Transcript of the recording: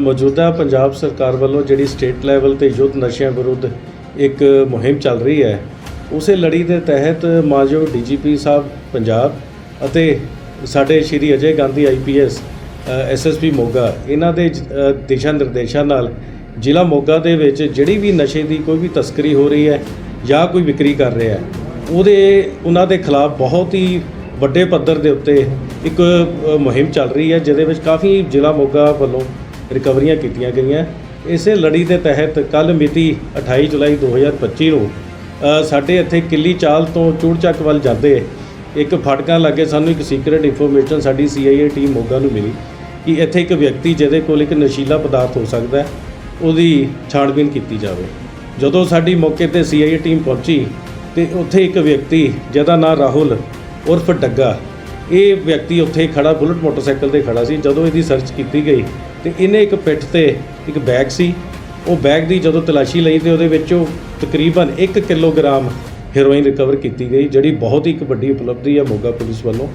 ਮੌਜੂਦਾ ਪੰਜਾਬ ਸਰਕਾਰ ਵੱਲੋਂ ਜਿਹੜੀ ਸਟੇਟ ਲੈਵਲ ਤੇ ਯੁੱਧ ਨਸ਼ਿਆਂ ਵਿਰੁੱਧ ਇੱਕ ਮੁਹਿੰਮ ਚੱਲ ਰਹੀ ਹੈ, ਉਸੇ ਲੜੀ ਦੇ ਤਹਿਤ ਮਾਨਯੋਗ ਡੀਜੀਪੀ ਸਾਹਿਬ ਪੰਜਾਬ ਅਤੇ ਸਾਡੇ ਸ਼੍ਰੀ ਅਜੇ ਗਾਂਧੀ ਆਈਪੀਐਸ ਐਸਐਸਪੀ ਮੋਗਾ, ਇਹਨਾਂ ਦੇ ਦਿਸ਼ਾ ਨਿਰਦੇਸ਼ਾਂ ਨਾਲ ਜ਼ਿਲ੍ਹਾ ਮੋਗਾ ਦੇ ਵਿੱਚ ਜਿਹੜੀ ਵੀ ਨਸ਼ੇ ਦੀ ਕੋਈ ਵੀ ਤਸਕਰੀ ਹੋ ਰਹੀ ਹੈ ਜਾਂ ਕੋਈ ਵਿਕਰੀ ਕਰ ਰਿਹਾ ਹੈ, ਉਹਦੇ, ਉਹਨਾਂ ਦੇ ਖਿਲਾਫ ਬਹੁਤ ਹੀ ਵੱਡੇ ਪੱਧਰ ਦੇ ਉੱਤੇ ਇੱਕ ਮੁਹਿੰਮ ਚੱਲ ਰਹੀ ਹੈ, ਜਿਹਦੇ ਵਿੱਚ ਕਾਫੀ ਜ਼ਿਲ੍ਹਾ ਮੋਗਾ ਵੱਲੋਂ ਰਿਕਵਰੀਆਂ ਕੀਤੀਆਂ ਗਈਆਂ। ਇਸੇ ਲੜੀ ਦੇ ਤਹਿਤ ਕੱਲ ਮਿਤੀ 28 ਜੁਲਾਈ 2025 ਨੂੰ ਸਾਡੇ ਇੱਥੇ ਕਿੱਲੀ ਚਾਲ ਤੋਂ ਚੂੜਚੱਕ ਵੱਲ ਜਾਂਦੇ ਇੱਕ ਫਟਕਾਂ ਲੱਗੇ ਸਾਨੂੰ ਇੱਕ ਸੀਕ੍ਰੀਟ ਇਨਫੋਰਮੇਸ਼ਨ ਸਾਡੀ ਸੀਆਈਏ ਟੀਮ ਮੋਗਾ ਨੂੰ ਮਿਲੀ ਕਿ ਇੱਥੇ ਇੱਕ ਵਿਅਕਤੀ ਜਿਹਦੇ ਕੋਲ ਇੱਕ ਨਸ਼ੀਲਾ ਪਦਾਰਥ ਹੋ ਸਕਦਾ ਉਹਦੀ ਛਾਣਬੀਨ ਕੀਤੀ ਜਾਵੇ। ਜਦੋਂ ਸਾਡੀ ਮੌਕੇ ਤੇ ਸੀਆਈਏ ਟੀਮ ਪਹੁੰਚੀ ਤੇ ਉੱਥੇ ਇੱਕ ਵਿਅਕਤੀ ਜਿਹਦਾ ਨਾਮ ਰਾਹੁਲ ਉਰਫ ਡੱਗਾ, ਇਹ ਵਿਅਕਤੀ ਉੱਥੇ ਖੜਾ ਬੁਲਟ ਮੋਟਰਸਾਈਕਲ ਤੇ ਖੜਾ ਸੀ। ਜਦੋਂ ਇਹਦੀ ਸਰਚ ਕੀਤੀ ਗਈ ਤੇ ਇਹਨੇ ਇੱਕ ਪਿੱਠ ਤੇ ਇੱਕ ਬੈਗ ਸੀ। ਉਹ ਬੈਗ ਦੀ ਜਦੋਂ ਤਲਾਸ਼ੀ ਲਈ ਤੇ ਉਹਦੇ ਵਿੱਚੋਂ ਤਕਰੀਬਨ 1 ਕਿਲੋਗ੍ਰਾਮ ਹੈਰੋਇਨ ਰਿਕਵਰ ਕੀਤੀ ਗਈ, ਜਿਹੜੀ ਬਹੁਤ ਹੀ ਇੱਕ ਵੱਡੀ ਉਪਲਬਧੀ ਹੈ ਮੋਗਾ ਪੁਲਿਸ ਵੱਲੋਂ।